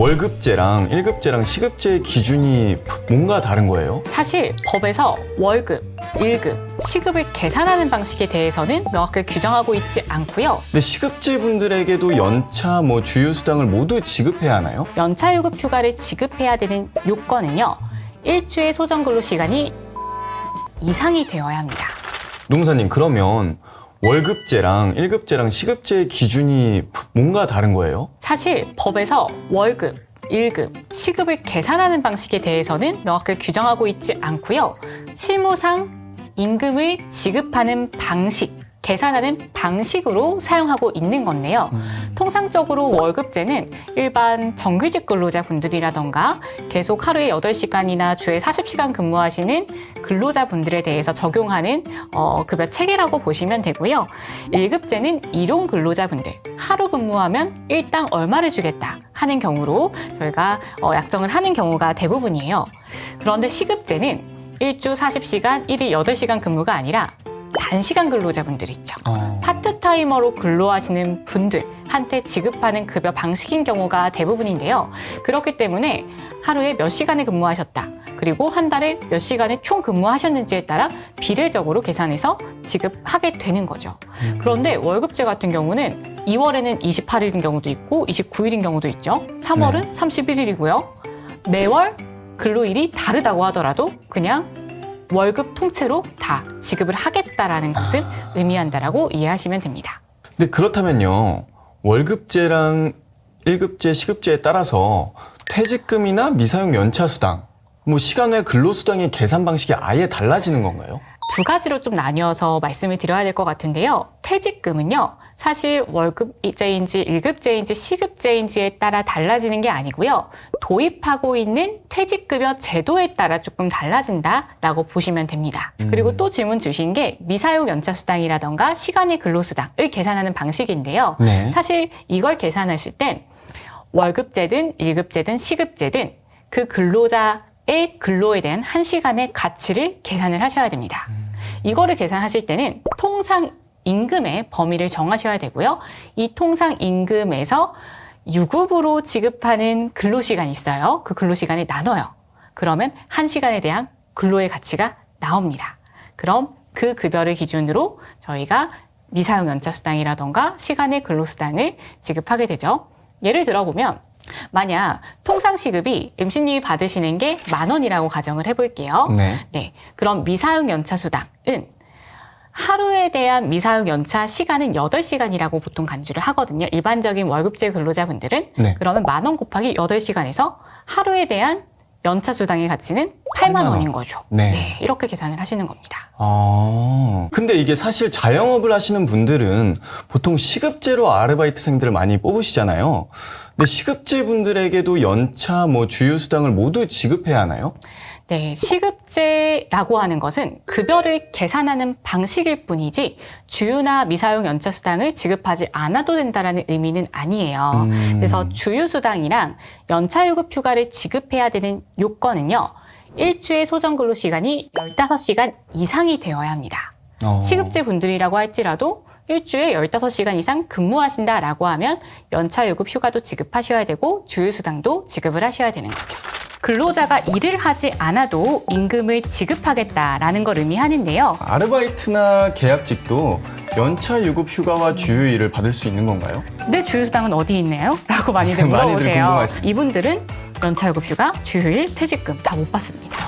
월급제랑 1급제랑 시급제의 기준이 뭔가 다른 거예요? 사실 법에서 월급, 1급, 시급을 계산하는 방식에 대해서는 명확하게 규정하고 있지 않고요. 근데 시급제 분들에게도 연차, 뭐 주휴수당을 모두 지급해야 하나요? 연차 유급 휴가를 지급해야 되는 요건은요. 일주의 소정 근로 시간이 이상이 되어야 합니다. 농사님 그러면 월급제랑 1급제랑 시급제의 기준이 뭔가 다른 거예요? 사실 법에서 월급, 1급, 시급을 계산하는 방식에 대해서는 명확하게 규정하고 있지 않고요. 실무상 임금을 지급하는 방식, 계산하는 방식으로 사용하고 있는 건데요. 통상적으로 월급제는 일반 정규직 근로자분들이라던가 계속 하루에 8시간이나 주에 40시간 근무하시는 근로자분들에 대해서 적용하는 어, 급여 체계라고 보시면 되고요. 1급제는 일용 근로자분들, 하루 근무하면 일당 얼마를 주겠다 하는 경우로 저희가 어, 약정을 하는 경우가 대부분이에요. 그런데 시급제는 일주 40시간, 일일 8시간 근무가 아니라 단시간 근로자분들이 있죠. 어. 파트타이머로 근로하시는 분들 한테 지급하는 급여 방식인 경우가 대부분인데요. 그렇기 때문에 하루에 몇 시간을 근무하셨다. 그리고 한 달에 몇 시간을 총 근무하셨는지에 따라 비례적으로 계산해서 지급하게 되는 거죠. 그런데 월급제 같은 경우는 2월에는 28일인 경우도 있고 29일인 경우도 있죠. 3월은 31일이고요. 매월 근로일이 다르다고 하더라도 그냥 월급 통째로 다 지급을 하겠다라는 것을 의미한다라고 이해하시면 됩니다. 근데 그렇다면요. 월급제랑 1급제, 시급제에 따라서 퇴직금이나 미사용 연차 수당, 뭐 시간 외 근로 수당의 계산 방식이 아예 달라지는 건가요? 두 가지로 좀 나뉘어서 말씀을 드려야 될 것 같은데요. 퇴직금은요. 사실 월급제인지 1급제인지 시급제인지에 따라 달라지는 게 아니고요. 도입하고 있는 퇴직급여 제도에 따라 조금 달라진다라고 보시면 됩니다. 그리고 또 질문 주신 게 미사용 연차수당이라던가 시간의 근로수당을 계산하는 방식인데요. 네. 사실 이걸 계산하실 땐 월급제든 1급제든 시급제든 그 근로자의 근로에 대한 한 시간의 가치를 계산을 하셔야 됩니다. 이거를 계산하실 때는 통상 임금의 범위를 정하셔야 되고요. 이 통상 임금에서 유급으로 지급하는 근로시간이 있어요. 그 근로시간을 나눠요. 그러면 한 시간에 대한 근로의 가치가 나옵니다. 그럼 그 급여를 기준으로 저희가 미사용 연차수당이라던가 시간의 근로수당을 지급하게 되죠. 예를 들어보면 만약 통상 시급이 MC님이 받으시는 게 만 원이라고 가정을 해볼게요. 네. 네. 그럼 미사용 연차 수당은 하루에 대한 미사용 연차 시간은 8시간이라고 보통 간주를 하거든요. 일반적인 월급제 근로자분들은. 네. 그러면 만 원 곱하기 8시간에서 하루에 대한 연차 수당의 가치는 8만 8만 원. 원인 거죠. 네. 이렇게 계산을 하시는 겁니다. 아. 근데 이게 사실 자영업을 하시는 분들은 보통 시급제로 아르바이트생들을 많이 뽑으시잖아요. 근데 시급제 분들에게도 연차, 뭐 주휴수당을 모두 지급해야 하나요? 네, 시급제라고 하는 것은 급여를 계산하는 방식일 뿐이지 주유나 미사용 연차 수당을 지급하지 않아도 된다라는 의미는 아니에요. 음. 그래서 주유 수당이랑 연차 유급 휴가를 지급해야 되는 요건은요. 일주의 소정 근로 시간이 15시간 이상이 되어야 합니다. 어. 시급제 분들이라고 할지라도 일주에 15시간 이상 근무하신다라고 하면 연차 유급 휴가도 지급하셔야 되고 주휴 수당도 지급을 하셔야 되는 거죠. 근로자가 일을 하지 않아도 임금을 지급하겠다라는 걸 의미하는데요. 아르바이트나 계약직도 연차 유급 휴가와 주휴일을 받을 수 있는 건가요? 내 주휴수당은 어디 있나요? 라고 많이들 많이들 물어보세요. 궁금하시- 이분들은 연차 유급 휴가, 주휴일, 퇴직금 다 못 받습니다.